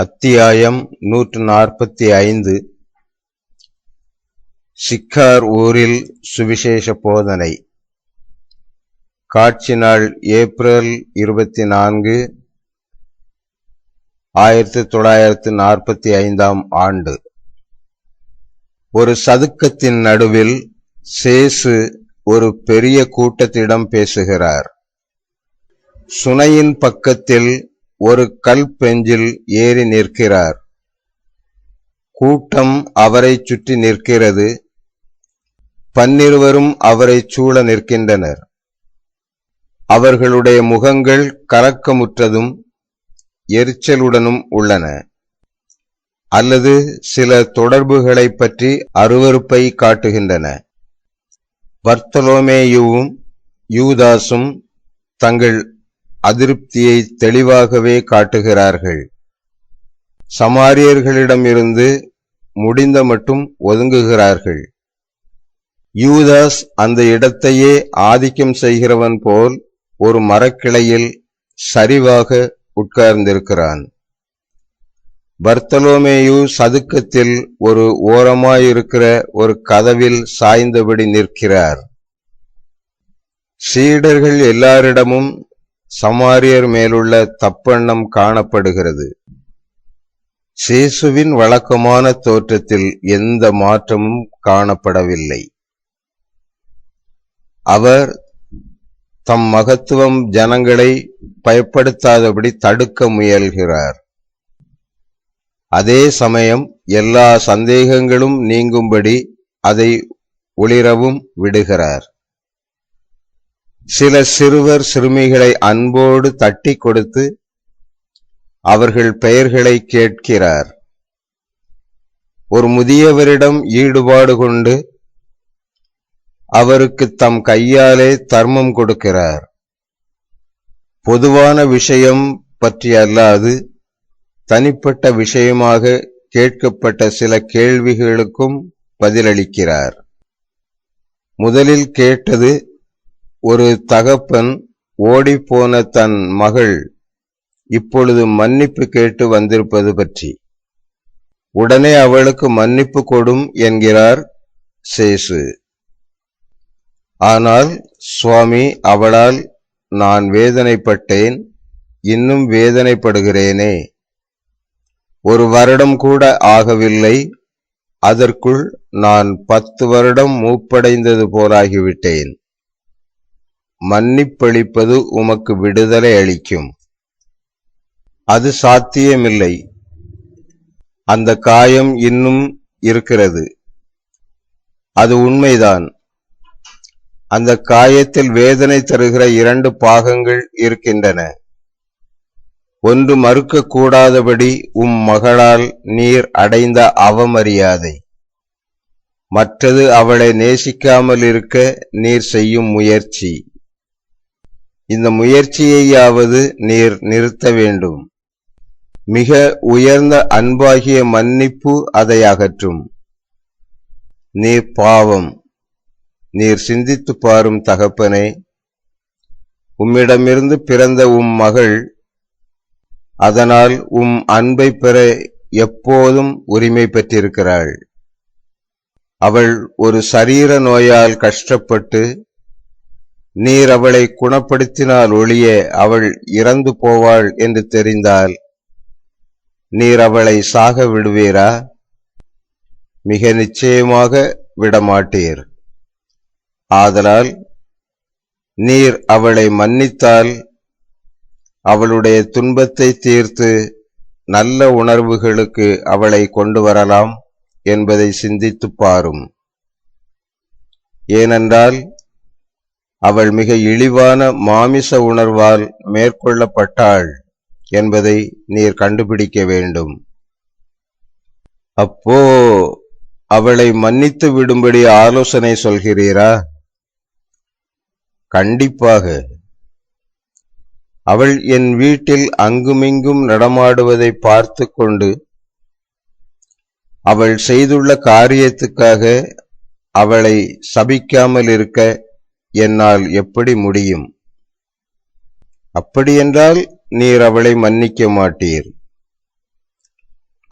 அத்தியாயம் நூற்று நாற்பத்தி ஐந்து சிக்கார் ஊரில் சுவிசேஷ போதனை. காட்சி நாள் ஏப்ரல் இருபத்தி நான்கு ஆயிரத்தி தொள்ளாயிரத்து நாற்பத்தி ஐந்தாம் ஆண்டு. ஒரு சதுக்கத்தின் நடுவில் சேசு ஒரு பெரிய கூட்டத்திடம் பேசுகிறார். சுனையின் பக்கத்தில் ஒரு கல் பெஞ்சில் ஏறி நிற்கிறார். கூட்டம் அவரை சுற்றி நிற்கிறது. பன்னிருவரும் அவரை சூழ நிற்கின்றனர். அவர்களுடைய முகங்கள் கலக்கமுற்றதும் எரிச்சலுடனும் உள்ளன. அல்லது சில தொடர்புகளைப் பற்றி அருவருப்பை காட்டுகின்றன. பர்த்தலோமேயுவும் யூதாசும் தங்கள் அதிருப்தியை தெளிவாகவே காட்டுகிறார்கள். சமாரியர்களிடமிருந்து முடிந்த மட்டும் ஒதுங்குகிறார்கள். யூதாஸ் அந்த இடத்தையே ஆதிக்கம் செய்கிறவன் போல் ஒரு மரக்கிளையில் சரிவாக உட்கார்ந்திருக்கிறான். பர்த்தலோமேயு சதுக்கத்தில் ஒரு ஓரமாயிருக்கிற ஒரு கதவில் சாய்ந்தபடி நிற்கிறார். சீடர்கள் எல்லாரிடமும் சமாரியர் மேலுள்ள தப்பெண்ணம் காணப்படுகிறது. சேசுவின் வழக்கமான தோற்றத்தில் எந்த மாற்றமும் காணப்படவில்லை. அவர் தம் மகத்துவம் ஜனங்களை பயப்படுத்தாதபடி தடுக்க முயல்கிறார். அதே சமயம் எல்லா சந்தேகங்களும் நீங்கும்படி அதை ஒளிரவும் விடுகிறார். சில சிறுவர் சிறுமிகளை அன்போடு தட்டி கொடுத்து அவர்கள் பெயர்களை கேட்கிறார். ஒரு முதியவரிடம் ஈடுபாடு கொண்டு அவருக்கு தம் கையாலே தர்மம் கொடுக்கிறார். பொதுவான விஷயம் பற்றி அல்லாது தனிப்பட்ட விஷயமாக கேட்கப்பட்ட சில கேள்விகளுக்கும் பதிலளிக்கிறார். முதலில் கேட்டது ஒரு தகப்பன் ஓடிப்போன தன் மகள் இப்பொழுது மன்னிப்பு கேட்டு வந்திருப்பது பற்றி. உடனே அவளுக்கு மன்னிப்பு கொடும் என்கிறார் சேசு. ஆனால் சுவாமி அவளால் நான் வேதனைப்பட்டேன் இன்னும் வேதனைப்படுகிறேனே. ஒரு வருடம் கூட ஆகவில்லை அதற்குள் நான் பத்து வருடம் மூப்படைந்தது போலாகிவிட்டேன் மன்னிப்பளிப்பது உமக்கு விடுதலை அளிக்கும். அது சாத்தியமில்லை. அந்த காயம் இன்னும் இருக்கிறது. அது உண்மைதான். அந்த காயத்தில் வேதனை தருகிற இரண்டு பாகங்கள் இருக்கின்றன. ஒன்று மறுக்கக்கூடாதபடி உம் மகளால் நீர் அடைந்த அவமரியாதை. மற்றது அவளை நேசிக்காமல் இருக்க நீர் செய்யும் முயற்சி. இந்த முயற்சியையாவது நீர் நிறுத்த வேண்டும். மிக உயர்ந்த அன்பாகிய மன்னிப்பு அதை அகற்றும். நீர் பாவம். நீர் சிந்தித்து பாரும் தகப்பனே உம்மிடமிருந்து பிறந்த உம் மகள் அதனால் உம் அன்பை பெற எப்போதும் உரிமை பெற்றிருக்கிறாள். அவள் ஒரு சரீர நோயால் கஷ்டப்பட்டு நீர் அவளை குணப்படுத்தினால் ஒழிய அவள் இறந்து போவாள் என்று தெரிந்தால் நீர் அவளை சாக விடுவீரா? மிக நிச்சயமாக விடமாட்டீர். ஆதலால் நீர் அவளை மன்னித்தால் அவளுடைய துன்பத்தை தீர்த்து நல்ல உணர்வுகளுக்கு அவளை கொண்டு வரலாம் என்பதை சிந்தித்துப் பாரும். ஏனென்றால் அவள் மிக இழிவான மாமிச உணர்வால் மேற்கொள்ளப்பட்டாள் என்பதை நீர் கண்டுபிடிக்க வேண்டும். அப்போ அவளை மன்னித்து விடும்படி ஆலோசனை சொல்கிறீரா? கண்டிப்பாக. அவள் என் வீட்டில் அங்குமிங்கும் நடமாடுவதை பார்த்து கொண்டு அவள் செய்துள்ள காரியத்துக்காக அவளை சபிக்காமல் இருக்க என்னால் எப்படி முடியும்? அப்படியென்றால் நீர் அவளை மன்னிக்க மாட்டீர்.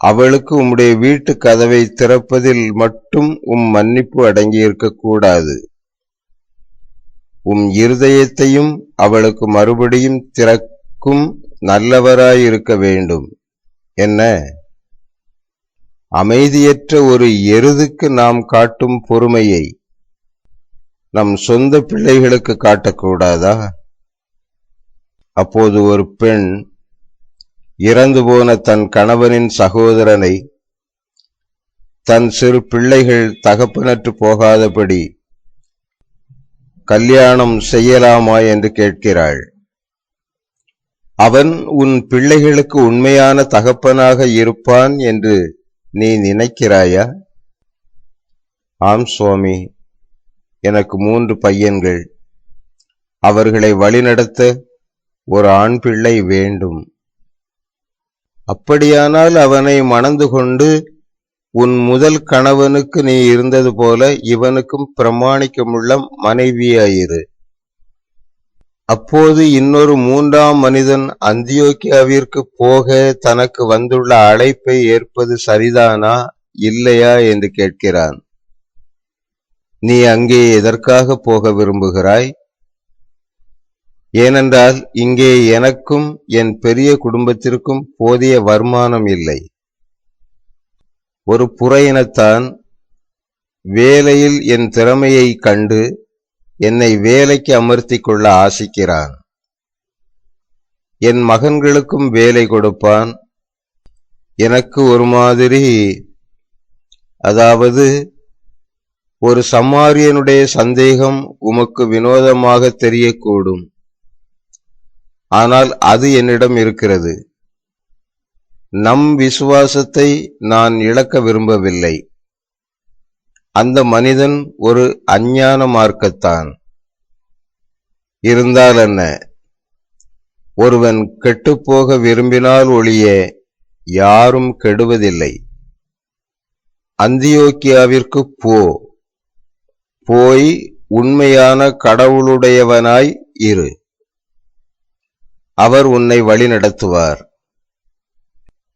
அவளுக்கு உம்முடைய வீட்டு கதவை திறப்பதில் மட்டும் உம் மன்னிப்பு அடங்கியிருக்க கூடாது. உம் இருதயத்தையும் அவளுக்கு மறுபடியும் திறக்கும் நல்லவராயிருக்க வேண்டும். என்ன? அமைதியற்ற ஒரு எருதுக்கு நாம் காட்டும் பொறுமையை நம் சொந்த பிள்ளைகளுக்கு காட்டக்கூடாதா? அப்போது ஒரு பெண் இறந்து போன தன் கணவனின் சகோதரனை தன் சிறு பிள்ளைகள் தகப்பனற்று போகாதபடி கல்யாணம் செய்யலாமா என்று கேட்கிறாள். அவன் உன் பிள்ளைகளுக்கு உண்மையான தகப்பனாக இருப்பான் என்று நீ நினைக்கிறாயா? ஆம் சுவாமி. எனக்கு மூன்று பையன்கள். அவர்களை வழிநடத்த ஒரு ஆண் பிள்ளை வேண்டும். அப்படியானால் அவனை மணந்து கொண்டு உன் முதல் கணவனுக்கு நீ இருந்தது போல இவனுக்கும் பிரமாணிக்கமுள்ள மனைவியாயிரு. அப்போது இன்னொரு மூன்றாம் மனிதன் அந்தியோக்கியாவிற்கு போக தனக்கு வந்துள்ள அழைப்பை ஏற்பது சரிதானா இல்லையா என்று கேட்கிறான். நீ அங்கே எதற்காக போக விரும்புகிறாய்? ஏனென்றால் இங்கே எனக்கும் என் பெரிய குடும்பத்திற்கும் போதிய வருமானம் இல்லை. ஒரு புறையினத்தான் வேலையில் என் திறமையை கண்டு என்னை வேலைக்கு அமர்த்தி கொள்ள ஆசிக்கிறான். என் மகன்களுக்கும் வேலை கொடுப்பான். எனக்கு ஒரு மாதிரி அதாவது ஒரு சம்மாரியனுடைய சந்தேகம் உமக்கு வினோதமாக தெரியக்கூடும். ஆனால் அது என்னிடம் இருக்கிறது. நம் விசுவாசத்தை நான் இழக்க விரும்பவில்லை. அந்த மனிதன் ஒரு அஞ்ஞான மார்க்கத்தான். இருந்தால் என்ன? ஒருவன் கெட்டுப்போக விரும்பினால் ஒழிய யாரும் கெடுவதில்லை. அந்தியோக்கியாவிற்கு போ. போய் உண்மையான கடவுளுடையவனாய் இரு. அவர் உன்னை வழிநடத்துவார்.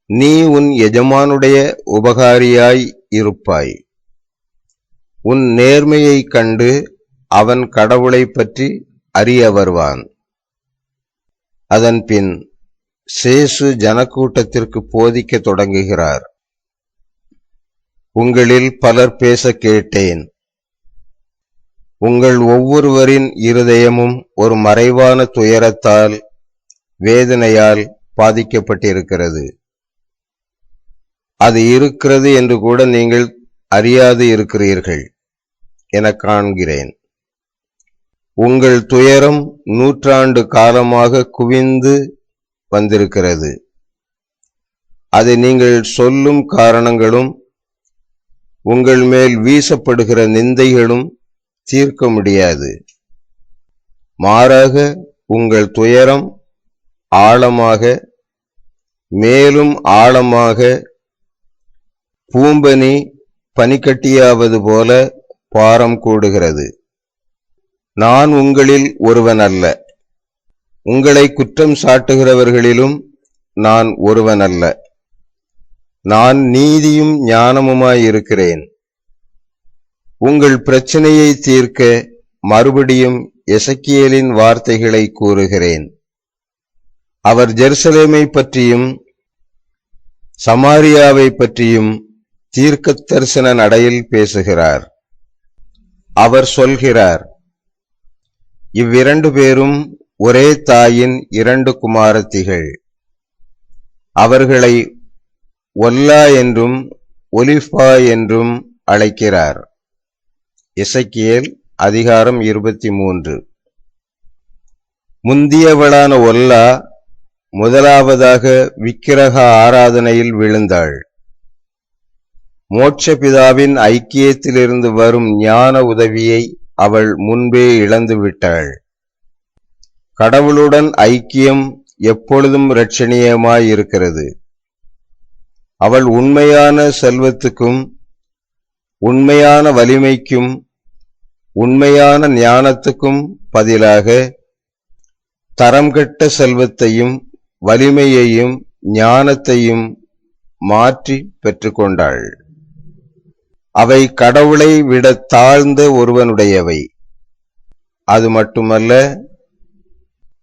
நீ உன் எஜமானுடைய உபகாரியாய் இருப்பாய். உன் நேர்மையைக் கண்டு அவன் கடவுளைப் பற்றி அறிய வருவான். அதன்பின் சேசு ஜனக்கூட்டத்திற்கு போதிக்கத் தொடங்குகிறார். உங்களில் பலர் பேச கேட்டேன். உங்கள் ஒவ்வொருவரின் இருதயமும் ஒரு மறைவான துயரத்தால் வேதனையால் பாதிக்கப்பட்டிருக்கிறது. அது இருக்கிறது என்று கூட நீங்கள் அறியாது இருக்கிறீர்கள் என காண்கிறேன். உங்கள் துயரம் நூற்றாண்டு காலமாக குவிந்து வந்திருக்கிறது. அதை நீங்கள் சொல்லும் காரணங்களும் உங்கள் மேல் வீசப்படுகிற நிந்தைகளும் தீர்க்க முடியாது. மாறாக உங்கள் துயரம் ஆழமாக மேலும் ஆழமாக பூம்பனி பனிக்கட்டியாவது போல பாரம் கூடுகிறது. நான் உங்களில் ஒருவன் அல்ல உங்களை குற்றம் சாட்டுகிறவர்களிலும் நான் ஒருவன் அல்ல நான் நீதியும் ஞானமுமாயிருக்கிறேன். உங்கள் பிரச்சனையை தீர்க்க மறுபடியும் எசக்கியலின் வார்த்தைகளை கூறுகிறேன். அவர் ஜெருசலேமை பற்றியும் சமாரியாவை பற்றியும் தீர்க்க தரிசன நடையில் பேசுகிறார். அவர் சொல்கிறார் இவ்விரண்டு பேரும் ஒரே தாயின் இரண்டு குமாரத்திகள். அவர்களை ஒல்லா என்றும் ஒலிஃபா என்றும் அழைக்கிறார். இசைக்கியல் அதிகாரம் இருபத்தி மூன்று முந்தியவளான ஒல்லா முதலாவதாக விக்கிரக ஆராதனையில் விழுந்தாள். மோட்சபிதாவின் ஐக்கியத்திலிருந்து வரும் ஞான உதவியை அவள் முன்பே இழந்து விட்டாள். கடவுளுடன் ஐக்கியம் எப்பொழுதும் இரட்சணியமாயிருக்கிறது. அவள் உண்மையான செல்வத்துக்கும் உண்மையான வலிமைக்கும் உண்மையான ஞானத்துக்கும் பதிலாக தரம் கெட்ட செல்வத்தையும் வலிமையையும் ஞானத்தையும் மாற்றி பெற்றுக்கொண்டாள். அவை கடவுளை விட தாழ்ந்த ஒருவனுடையவை. அது மட்டுமல்ல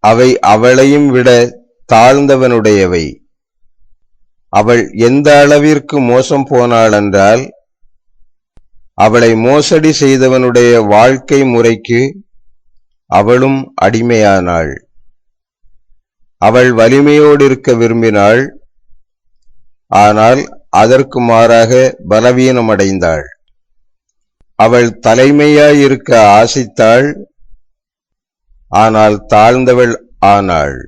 அவை அவளையும் விட தாழ்ந்தவனுடையவை. அவள் எந்த அளவிற்கு மோசம் போனாள் என்றால் அவளை மோசடி செய்தவனுடைய வாழ்க்கை முறைக்கு அவளும் அடிமையானாள். அவள் வலிமையோடு இருக்க விரும்பினாள். ஆனால் அதற்கு மாறாக பலவீனமடைந்தாள் அவள் தலைமையாயிருக்க ஆசித்தாள். ஆனால் தாழ்ந்தவள் ஆனாள்.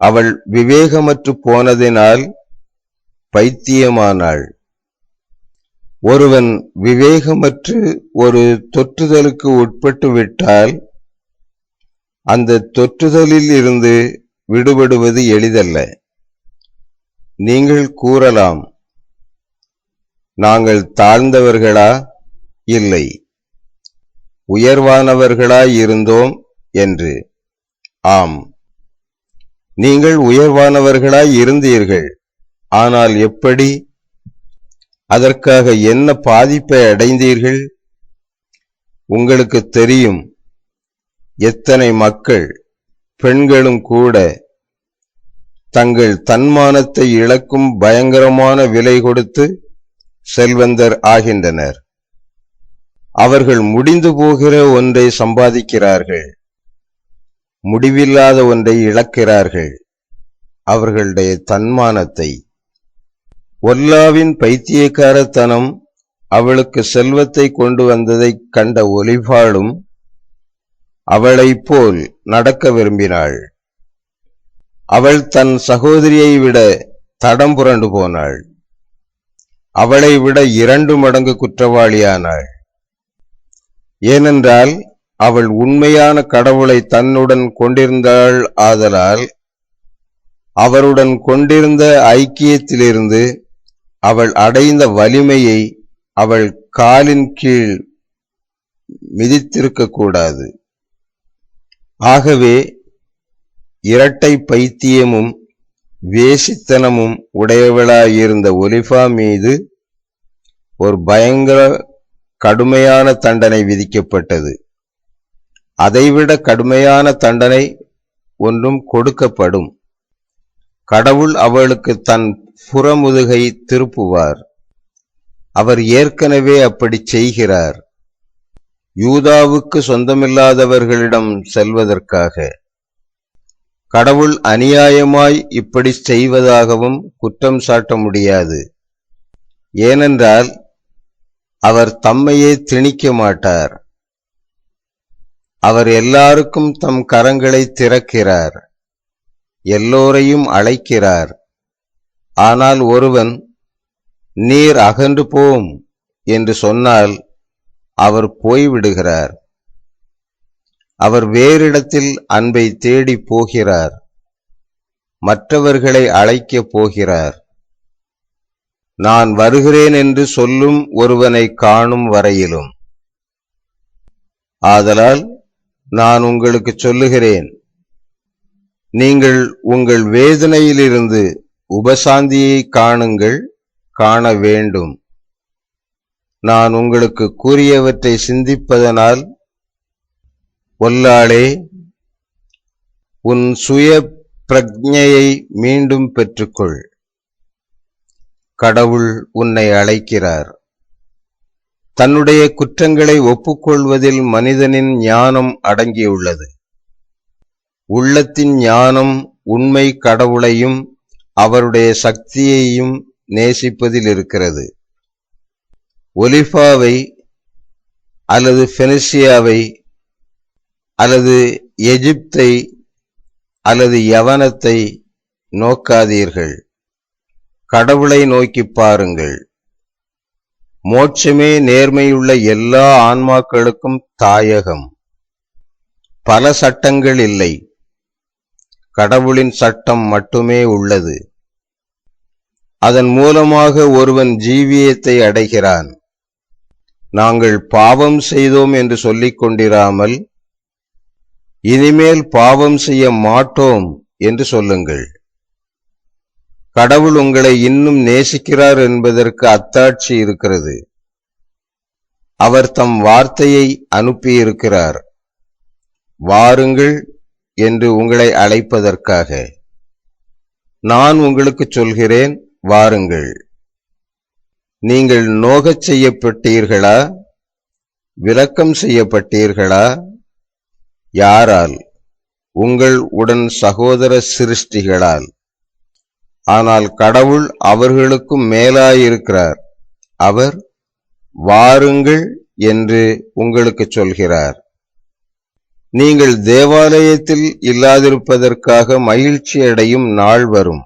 அவள் விவேகமற்று போனதினால் பைத்தியமானாள். ஒருவன் விவேகமற்று ஒரு தொற்றுதலுக்கு உட்பட்டு விட்டால் அந்த தொற்றுதலில் இருந்து விடுபடுவது எளிதல்ல. நீங்கள் கூறலாம் நாங்கள் தாழ்ந்தவர்களா? இல்லை. உயர்வானவர்களா இருந்தோம் என்று. ஆம். நீங்கள் உயர்வானவர்களாய் இருந்தீர்கள். ஆனால் எப்படி? அதற்காக என்ன பாதிப்பை அடைந்தீர்கள்? உங்களுக்கு தெரியும். எத்தனை மக்கள் பெண்களும் கூட தங்கள் தன்மானத்தை இழக்கும் பயங்கரமான விலை கொடுத்து செல்வந்தர் ஆகின்றனர். அவர்கள் முடிந்து போகிற ஒன்றை சம்பாதிக்கிறார்கள். முடிவில்லாத ஒன்றை இழக்கிறார்கள். அவர்களுடைய தன்மானத்தை ஒல்லாவின் பைத்தியக்காரத்தனம் அவளுக்கு செல்வத்தை கொண்டு வந்ததைக் கண்ட ஒலிபாளும் அவளைப் போல் நடக்க விரும்பினாள். அவள் தன் சகோதரியை விட தடம் புரண்டு போனாள். அவளை விட இரண்டு மடங்கு குற்றவாளியானாள். ஏனென்றால் அவள் உண்மையான கடவுளை தன்னுடன் கொண்டிருந்தாள் ஆதலால் அவருடன் கொண்டிருந்த ஐக்கியத்திலிருந்து அவள் அடைந்த வலிமையை அவள் காலின் கீழ் மிதித்திருக்க கூடாது. ஆகவே இரட்டை பைத்தியமும் வேசித்தனமும் உடையவளாயிருந்த ஒலிஃபா மீது ஒரு பயங்கர கடுமையான தண்டனை விதிக்கப்பட்டது. அதைவிட கடுமையான தண்டனை ஒன்றும் கொடுக்கப்படும். கடவுள் அவளுக்கு தன் புறமுதுகை திருப்புவார். அவர் ஏற்கனவே அப்படி செய்கிறார். யூதாவுக்கு சொந்தமில்லாதவர்களிடம் செல்வதற்காக. கடவுள் அநியாயமாய் இப்படி செய்வதாகவும் குற்றம் சாட்ட முடியாது. ஏனென்றால் அவர் தம்மையே திணிக்க மாட்டார். அவர் எல்லாருக்கும் தம் கரங்களை திறக்கிறார். எல்லோரையும் அழைக்கிறார். ஆனால் ஒருவன் நீர் அகன்று போம் என்று சொன்னால் அவர் போய்விடுகிறார். அவர் வேறிடத்தில் அன்பை தேடி போகிறார். மற்றவர்களை அழைக்கப் போகிறார். நான் வருகிறேன் என்று சொல்லும் ஒருவனை காணும் வரையிலும். ஆதலால் நான் உங்களுக்கு சொல்லுகிறேன் நீங்கள் உங்கள் வேதனையிலிருந்து உபசாந்தியை காணுங்கள் காண வேண்டும். நான் உங்களுக்கு கூறியவற்றை சிந்திப்பதனால் ஒல்லாளே உன் சுய பிரஜையை மீண்டும் பெற்றுக்கொள். கடவுள் உன்னை அழைக்கிறார். தன்னுடைய குற்றங்களை ஒப்புக்கொள்வதில் மனிதனின் ஞானம் அடங்கியுள்ளது. உள்ளத்தின் ஞானம் உண்மை கடவுளையும் அவருடைய சக்தியையும் நேசிப்பதில் இருக்கிறது. ஒலிஃபாவை அல்லது பெனிசியாவை அல்லது எஜிப்தை அல்லது யவனத்தை நோக்காதீர்கள். கடவுளை நோக்கி பாருங்கள். மோட்சமே நேர்மையுள்ள எல்லா ஆன்மாக்களுக்கும் தாயகம். பல சட்டங்கள் இல்லை. கடவுளின் சட்டம் மட்டுமே உள்ளது. அதன் மூலமாக ஒருவன் ஜீவியத்தை அடைகிறான். நாங்கள் பாவம் செய்தோம் என்று சொல்லிக் கொண்டிராமல் இனிமேல் பாவம் செய்ய மாட்டோம் என்று சொல்லுங்கள். கடவுள் உங்களை இன்னும் நேசிக்கிறார் என்பதற்கு அத்தாட்சி இருக்கிறது. அவர் தம் வார்த்தையை அனுப்பியிருக்கிறார். வாருங்கள் என்று உங்களை அழைப்பதற்காக. நான் உங்களுக்கு சொல்கிறேன் வாருங்கள். நீங்கள் நோகச் செய்யப்பட்டீர்களா? விலக்கம் செய்யப்பட்டீர்களா? யாரால்? உங்கள் உடன் சகோதர சிருஷ்டிகளால். ஆனால் கடவுள் அவர்களுக்கும் மேலாயிருக்கிறார். அவர் வாருங்கள் என்று உங்களுக்கு சொல்கிறார். நீங்கள் தேவாலயத்தில் இல்லாதிருப்பதற்காக மகிழ்ச்சி அடையும் நாள் வரும்.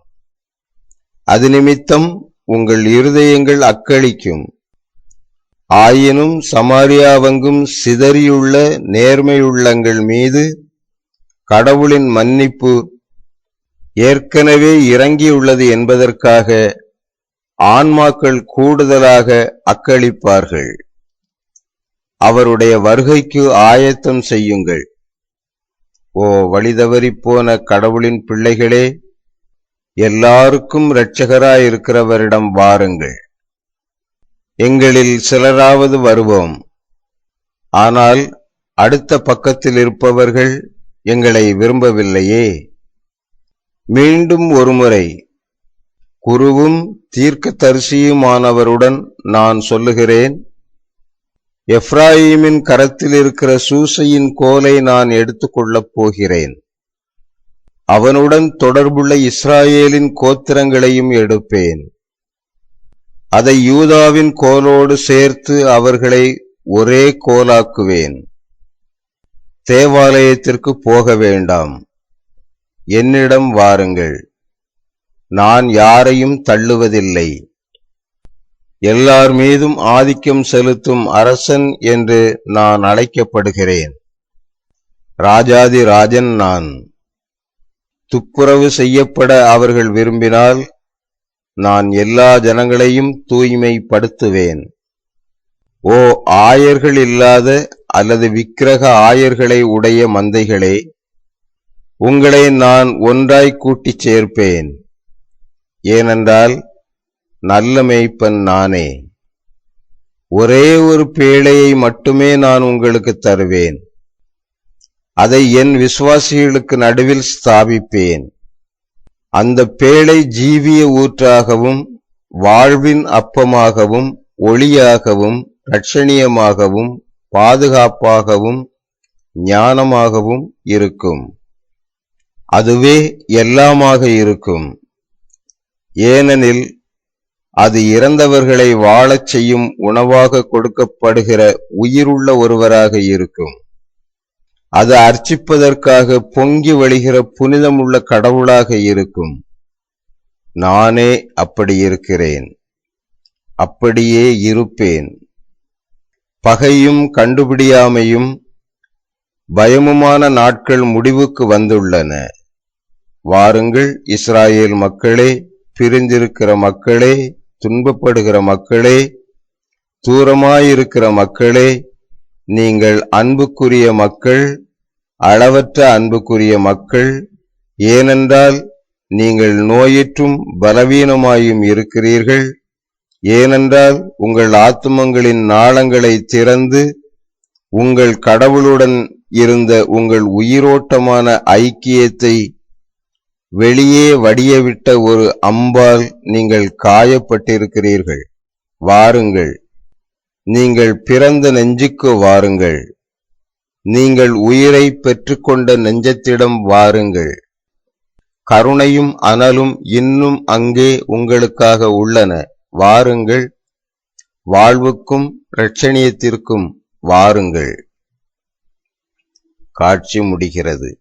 அது நிமித்தம் உங்கள் இருதயங்கள் அக்களிக்கும். ஆயினும் சமாரியாவெங்கும் சிதறியுள்ள நேர்மையுள்ளங்கள் மீது கடவுளின் மன்னிப்பு ஏற்கனவே இறங்கியுள்ளது என்பதற்காக ஆன்மாக்கள் கூடுதலாக அக்களிப்பார்கள். அவருடைய வருகைக்கு ஆயத்தம் செய்யுங்கள். ஓ வழிதவறிப் போன கடவுளின் பிள்ளைகளே எல்லாருக்கும் இரட்சகராயிருக்கிறவரிடம் வாருங்கள். எங்களில் சிலராவது வருவோம். ஆனால் அடுத்த பக்கத்தில் இருப்பவர்கள் எங்களை விரும்பவில்லையே. மீண்டும் ஒருமுறை குருவும் தீர்க்க தரிசியுமானவருடன் நான் சொல்லுகிறேன் எப்ராயிமின் கரத்தில் இருக்கிற சூசையின் கோலை நான் எடுத்துக்கொள்ளப் போகிறேன். அவனுடன் தொடர்புள்ள இஸ்ராயேலின் கோத்திரங்களையும் எடுப்பேன். அதை யூதாவின் கோலோடு சேர்த்து அவர்களை ஒரே கோலாக்குவேன். தேவாலயத்திற்கு போக வேண்டாம். என்னிடம் வாருங்கள். நான் யாரையும் தள்ளுவதில்லை. எல்லார் மீதும் ஆதிக்கம் செலுத்தும் அரசன் என்று நான் அழைக்கப்படுகிறேன். ராஜாதி ராஜன் நான். துப்புரவு செய்யப்பட அவர்கள் விரும்பினால் நான் எல்லா ஜனங்களையும் தூய்மைப்படுத்துவேன். ஓ ஆயர்கள் இல்லாத அல்லது விக்கிரக ஆயர்களை உடைய மந்தைகளே உங்களை நான் ஒன்றாய் கூட்டிச் சேர்ப்பேன். ஏனென்றால் நல்ல மேய்ப்பன் நானே. ஒரே ஒரு பேழையை மட்டுமே நான் உங்களுக்கு தருவேன். அதை என் விசுவாசிகளுக்கு நடுவில் ஸ்தாபிப்பேன். அந்த பேழை ஜீவிய ஊற்றாகவும் வாழ்வின் அப்பமாகவும் ஒளியாகவும் ரட்சணியமாகவும் பாதுகாப்பாகவும் ஞானமாகவும் இருக்கும். அதுவே எல்லாமாக இருக்கும். ஏனெனில் அது இறந்தவர்களை வாழச் செய்யும் உணவாக கொடுக்கப்படுகிற உயிருள்ள ஒருவராக இருக்கும். அது அர்ச்சிப்பதற்காக பொங்கி வழிகிற புனிதமுள்ள கடவுளாக இருக்கும். நானே அப்படி இருக்கிறேன். அப்படியே இருப்பேன். பகையும் கண்டுபிடியாமையும் பயமுமான நாட்கள் முடிவுக்கு வந்துள்ளன. வாருங்கள் இஸ்ராயேல் மக்களே பிரிந்திருக்கிற மக்களே துன்பப்படுகிற மக்களே தூரமாயிருக்கிற மக்களே நீங்கள் அன்புக்குரிய மக்கள் அளவற்ற அன்புக்குரிய மக்கள் ஏனென்றால் நீங்கள் நோயிற்றும் பலவீனமாயும் இருக்கிறீர்கள். ஏனென்றால் உங்கள் ஆத்துமங்களின் நாளங்களை திறந்து உங்கள் கடவுளுடன் இருந்த உங்கள் உயிரோட்டமான ஐக்கியத்தை வெளியே வடியவிட்ட ஒரு அம்பால் நீங்கள் காயப்பட்டிருக்கிறீர்கள். வாருங்கள். நீங்கள் பிறந்த நெஞ்சுக்கு வாருங்கள். நீங்கள் உயிரை பெற்றுக்கொண்ட நெஞ்சத்திடம் வாருங்கள். கருணையும் அனலும் இன்னும் அங்கே உங்களுக்காக உள்ளன. வாருங்கள். வாழ்வுக்கும் இரட்சணியத்திற்கும் வாருங்கள். காட்சி முடிகிறது.